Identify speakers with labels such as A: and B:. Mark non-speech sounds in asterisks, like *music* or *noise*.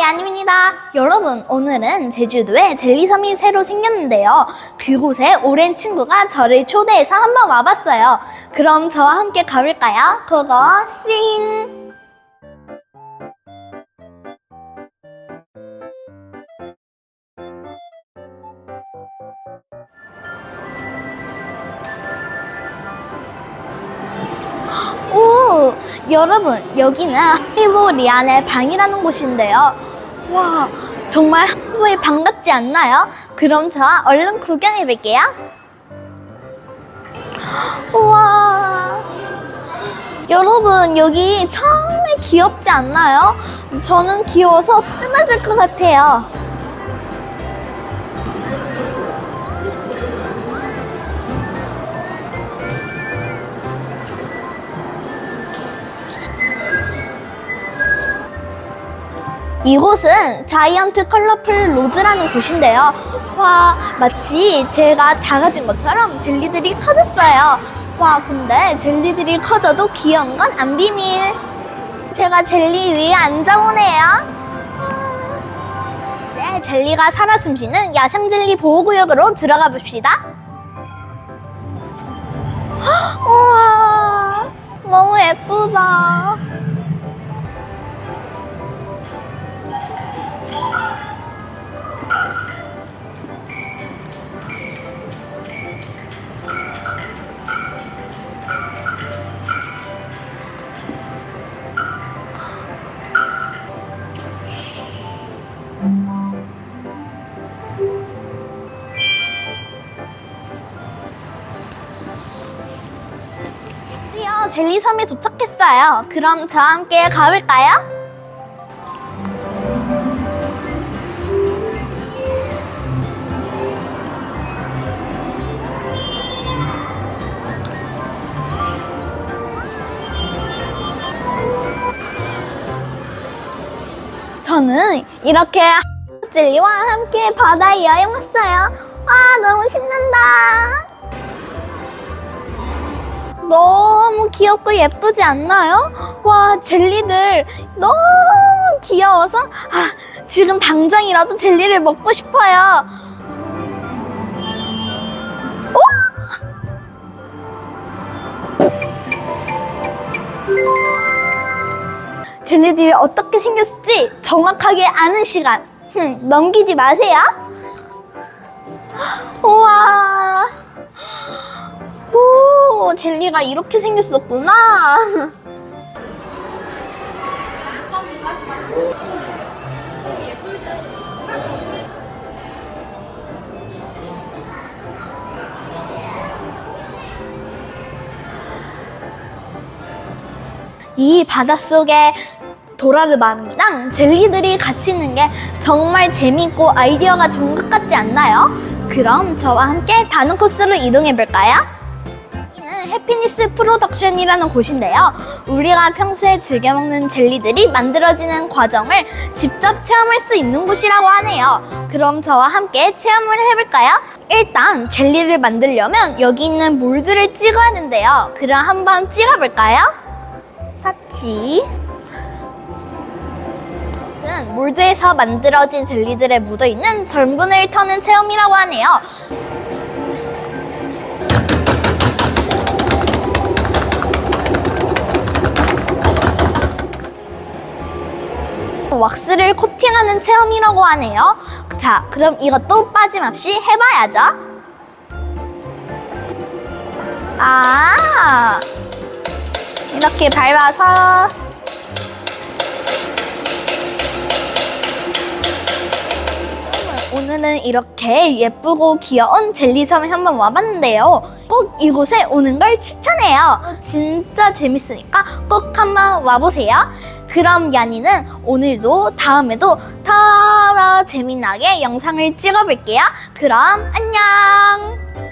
A: 야님입니다. 여러분, 오늘은 제주도에 젤리섬이 새로 생겼는데요. 그곳에 오랜 친구가 저를 초대해서 한번 와봤어요. 그럼 저와 함께 가볼까요? 그거 싱! 여러분, 여기는 하리보 리안의 방이라는 곳인데요. 와, 정말 방 같지 않나요? 그럼 저 얼른 구경해 볼게요. 우와. 여러분, 여기 정말 귀엽지 않나요? 저는 귀여워서 쓰러질 것 같아요. 이곳은 자이언트 컬러풀 로즈라는 곳인데요. 와, 마치 제가 작아진 것처럼 젤리들이 커졌어요. 와, 근데 젤리들이 커져도 귀여운 건 안 비밀. 제가 젤리 위에 앉아보네요. 네, 젤리가 살아 숨쉬는 야생 젤리 보호구역으로 들어가 봅시다. 헉, *gasps* 우와, 너무 예쁘다. 젤리섬에 도착했어요. 그럼 저와 함께 가볼까요? 저는 이렇게 젤리와 함께 바다에 여행 왔어요. 와, 너무 신난다. 너무 귀엽고 예쁘지 않나요? 와, 젤리들 너무 귀여워서 아, 지금 당장이라도 젤리를 먹고 싶어요. 오! 젤리들이 어떻게 생겼을지 정확하게 아는 시간. 흠, 넘기지 마세요. 우와. 오, 젤리가 이렇게 생겼었구나. 이 바닷속에 도라르바름이랑 젤리들이 같이 있는 게 정말 재밌고 아이디어가 좋은 것 같지 않나요? 그럼 저와 함께 다른 코스로 이동해 볼까요? 해피니스 프로덕션이라는 곳인데요. 우리가 평소에 즐겨 먹는 젤리들이 만들어지는 과정을 직접 체험할 수 있는 곳이라고 하네요. 그럼 저와 함께 체험을 해볼까요? 일단 젤리를 만들려면 여기 있는 몰드를 찍어야 하는데요. 그럼 한번 찍어볼까요? 이것은 몰드에서 만들어진 젤리들에 묻어있는 전분을 터는 체험이라고 하네요. 왁스를 코팅하는 체험이라고 하네요. 자, 그럼 이것도 빠짐없이 해봐야죠. 아, 이렇게 밟아서 오늘은 이렇게 예쁘고 귀여운 젤리섬에 한번 와봤는데요. 꼭 이곳에 오는 걸 추천해요. 진짜 재밌으니까 꼭 한번 와보세요. 그럼 야니는 오늘도 다음에도 더 재미나게 영상을 찍어볼게요. 그럼 안녕!